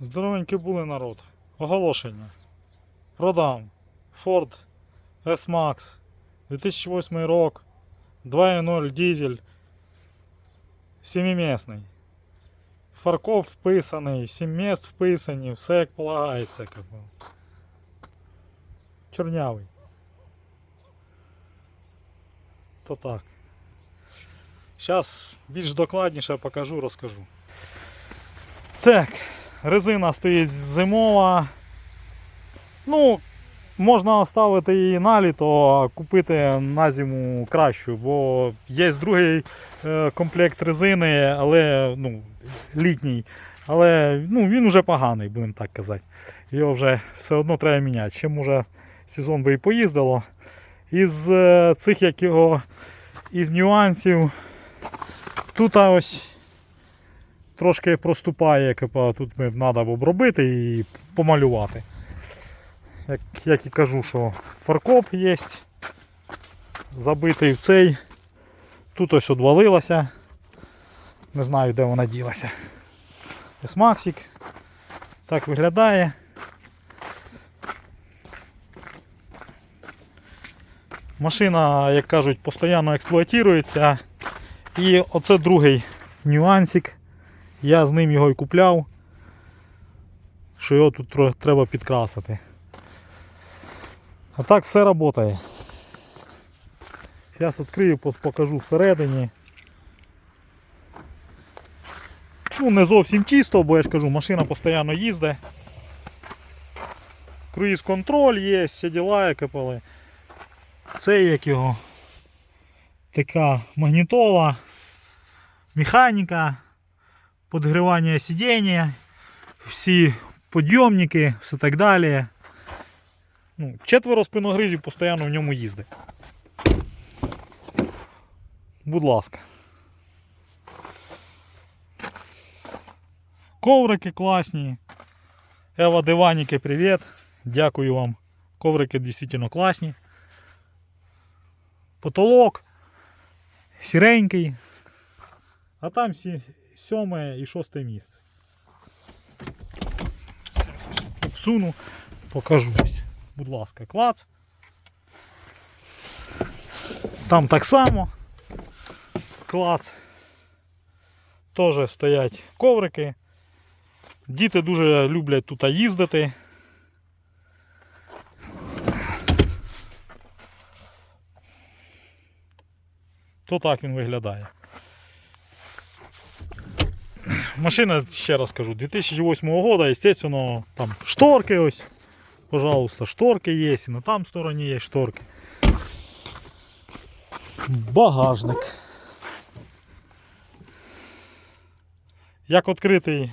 Здоровенькі були народ. Оголошення. Продам. Ford S-Max. 2008 рок. 2.0 дизель. Семимісний. Фаркоп вписаний, 7 міст вписані, все як полагається. Чорнявий. То так. Зараз більш докладніше покажу, розкажу. Так, резина стоїть зимова. Ну, можна оставити її на літо, а купити на зиму кращу, бо є другий е, комплект резини, але ну, літній. Але ну, він вже поганий, будемо так казати. Його вже все одно треба міняти. Ще може сезон би і поїздило. Із е, цих як його, із нюансів. Тут ось трошки проступає, КПА, тут ми треба обробити і помалювати. Як, як і кажу, що фаркоп є. Забитий в цей. Тут ось одвалилося. Не знаю, де вона ділася. Есмаксик. Так виглядає. Машина, як кажуть, постійно експлуатується. І оце другий нюансик. Я з ним його і купляв. Що його тут треба підкрасити. А так все працює. Зараз відкрию, покажу всередині. Ну, не зовсім чисто, бо я ж кажу, машина постійно їздить. Круїз контроль є, всі діла, як капали. Це як його така магнітола, механіка, підгрівання сидіння, всі підйомники, все так далі. Ну, четверо спиногризів постійно в ньому їздить. Будь ласка. Коврики класні. Ева диваніки, привіт. Дякую вам. Коврики дійсно класні. Потолок. Сіренький. А там сі- сьоме і шосте місце. Зараз ось Підсуну, покажу. Будь ласка, клац. Там так само. Клац. Теж стоять коврики. Діти дуже люблять тут їздити. То так він виглядає. Машина, ще раз кажу, 2008 года, естественно, там шторки ось. Пожалуйста, шторки є, і на там стороні є шторки. Багажник. Як відкритий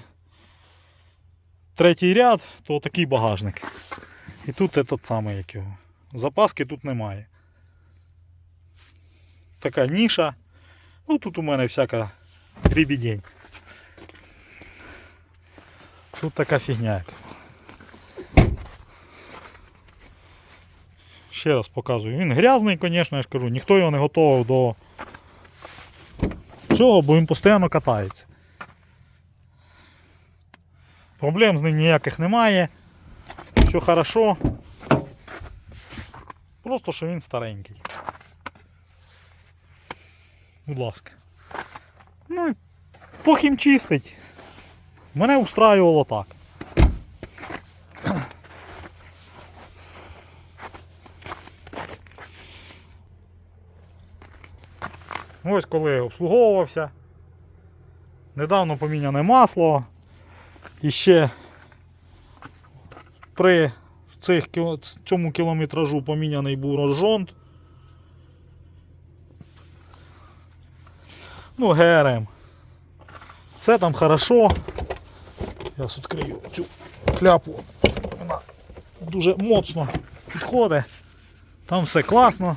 третій ряд, то такий багажник. І тут этот самий як його. Запаски тут немає. Така ніша. Ну тут у мене всяка дрібідень. Тут така фігня. Ще раз показую. Він грязний, звісно, я ж кажу, ніхто його не готував до цього, бо він постійно катається. Проблем з ним ніяких немає. Все хорошо. Просто що він старенький. Будь ласка. Ну похім чистить. Мене устраювало так. Ось коли обслуговувався. Недавно поміняне масло. І ще при цих, цьому кілометражу поміняний був розжонт. Ну, ГРМ. Все там хорошо. Я відкрию цю кляпу. Вона дуже моцно підходить. Там все класно.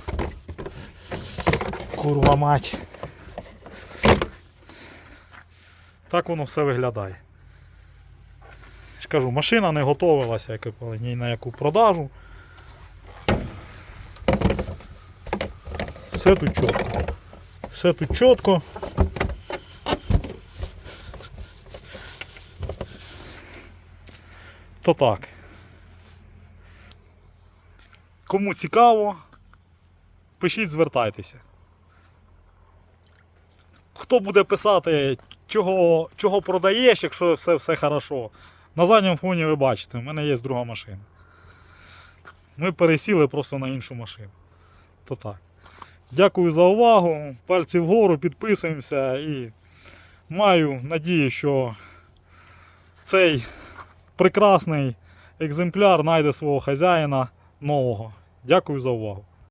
Курва мать. Так воно все виглядає. Я ж кажу, машина не готувалася як ні на яку продажу. Все тут чітко. Все тут чітко. То так. Кому цікаво, пишіть, звертайтеся. Хто буде писати, чого, чого продаєш, якщо все, все хорошо. На задньому фоні ви бачите, в мене є друга машина. Ми пересіли просто на іншу машину. То так. Дякую за увагу. Пальці вгору, підписуємося і маю надію, що цей прекрасний екземпляр знайде свого хазяїна нового. Дякую за увагу.